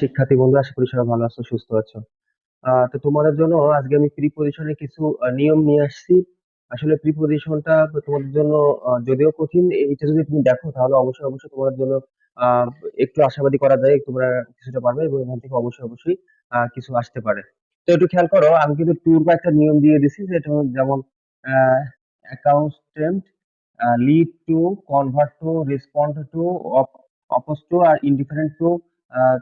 শিক্ষার্থী বন্ধু আশা করি সবাই ভালো আছো, সুস্থ আছো। তো তোমাদের জন্য আজকে আমি প্রিপজিশনের কিছু নিয়ম নিয়ে আসছি। আসলে প্রিপজিশনটা তোমাদের জন্য যদিও কঠিন এটা যদি তুমি দেখো, তাহলে অবশ্যই অবশ্যই তোমাদের জন্য একটু আশাবাদী করা যায়, তোমরা কিছুটা পারবে এবং এখান থেকে অবশ্যই অবশ্যই কিছু আসতে পারে। তো একটু খেয়াল করো, আমি কিন্তু ট্যুর বা একটা নিয়ম দিয়ে দিছি, যেটা যেমন accountant lead to convert to respond to oppose to R indifferent to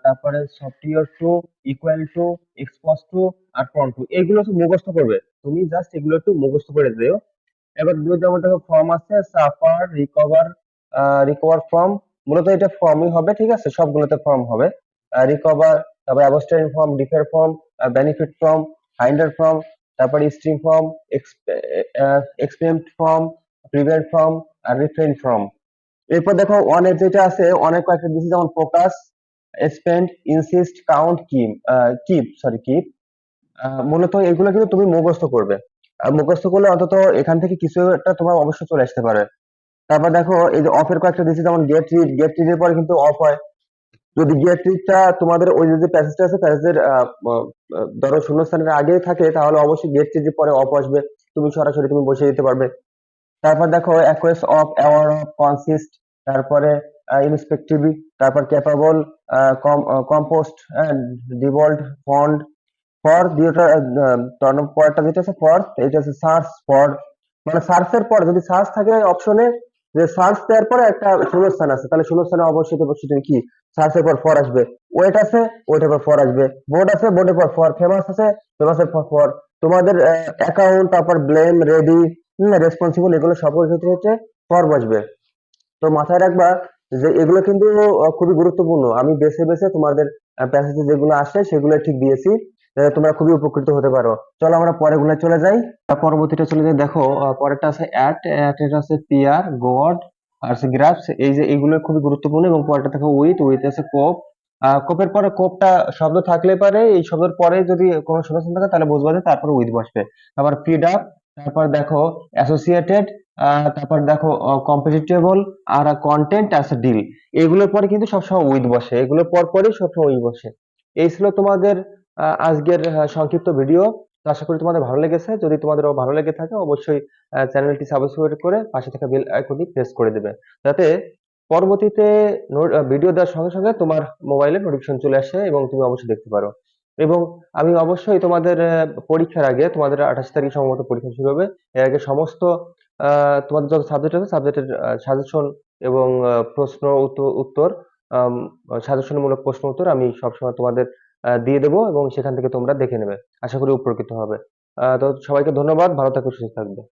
তারপরে software to equal to expose to R prone to এগুলো তো মুখস্থ করবে। তুমি জাস্ট এগুলো একটু মুখস্থ করে দিও। এবার দুই যেমন ফর্ম আছে সাফার রিকভার রিকভার ফর্ম মূলত এটা ফর্মই হবে, ঠিক আছে? সবগুলোতে ফর্ম হবে। রিকভার তারপর abstain from defer from benefit from hinder from তারপরে stream from experiment from prevent from R refrain from এরপর দেখো অনেক যেটা আছে অনেক কয়েকটা দিচ্ছে যেমন focus spend insist count keep keep sorry keep মূলত এগুলো কিন্তু তুমি মুখস্থ করবে। মুখস্থ করলে অন্তত এখান থেকে কিছু একটা তোমার অবশ্যই চলে আসতে পারে। তারপর দেখো, এই যে অফের কয়েকটা দিচ্ছে যেমন গেট রিড গেট রিডের পরে কিন্তু অফ হয়। যদি গেট রিডটা তোমাদের ওই যে প্যাসেজটা আছে প্যাসেজের ধরো শূন্যস্থানের আগে থাকে, তাহলে অবশ্যই গেট রিডের পরে অফ আসবে। তুমি সরাসরি তুমি বসিয়ে দিতে পারবে। তারপর দেখো acquiesce of aware of consist তারপরে ইনস্পেক্টিভি তারপর ক্যাপাবল কম্পোস্ট ডিভল্ট ফন্ড ফর দুইটা পরেরটা যেটা আছে ফর এটা আছে সার্চ ফর মানে সার্চের পর যদি সার্চ থাকে অপশনে যে সার্চ দেওয়ার পরে একটা শূন্যস্থান আছে, তাহলে শূন্যস্থানে অবশ্যই অবশ্যই কি? সার্চের পর ফর আসবে ওয়েট আছে ওয়েটের পর ফর আসবে বোর্ড আছে বোর্ডের পর ফর ফেমাস আছে ফেমাসের পর ফর তোমাদের অ্যাকাউন্ট তারপর ব্লেম রেডি রেসপন্সিবল এগুলো সকল ক্ষেত্রে হচ্ছে ফর বসবে। তো মাথায় রাখবা যে এগুলো কিন্তু খুবই গুরুত্বপূর্ণ। আমি বেছে বেছে তোমাদের প্যাসেজে যেগুলো আসে সেগুলো ঠিক দিয়েছি তোমরা খুবই উপকৃত হতে পারো। চলো আমরা পরেরগুলো চলে যাই। পরবর্তীটা চলে যাই, দেখো পরেরটা আছে অ্যাট অ্যাট এটা আছে পিয়ার গড আর গ্রাফস এই যে এগুলো খুবই গুরুত্বপূর্ণ, এবং পরেরটা থাকে উইথ উইথ আছে কোপ। কোপের পরে কোপটা শব্দ থাকলে পারে, এই শব্দের পরে যদি কোনো শূন্যস্থান থাকে তাহলে বুঝবা যে তারপরে উইথ বসবে। আবার ফিড আপ তারপর দেখো অ্যাসোসিয়েটেড তারপর দেখো কম্পিটিটেবল আর কন্টেন্ট আছে ডিল এগুলোর পরে কিন্তু সবসময় উইথ বসে। এগুলোর পর পরই সবসময় উইথ বসে। এই ছিল তোমাদের আজকের সংক্ষিপ্ত ভিডিও আশা করি তোমাদের ভালো লেগেছে। যদি তোমাদের ভালো লেগে থাকে, অবশ্যই চ্যানেলটি সাবস্ক্রাইব করে পাশে থাকা বেল আইকনটি প্রেস করে দেবে। যাতে পরবর্তীতে ভিডিও দেওয়ার সঙ্গে সঙ্গে তোমার মোবাইলে নোটিফিকেশন চলে আসে এবং তুমি অবশ্যই দেখতে পারো। এবং আমি অবশ্যই তোমাদের পরীক্ষার আগে, তোমাদের আঠাশ তারিখ সম্ভবত পরীক্ষা শুরু হবে। এর আগে সমস্ত তোমাদের যত সাবজেক্ট আছে সাবজেক্টের সাজেশন এবং প্রশ্ন উত্তর সাজেশনমূলক প্রশ্ন উত্তর আমি সবসময় তোমাদের দিয়ে দেবো এবং সেখান থেকে তোমরা দেখে নেবে। আশা করি উপকৃত হবে। তো সবাইকে ধন্যবাদ। ভালো থাকো, সুস্থ থাকবে।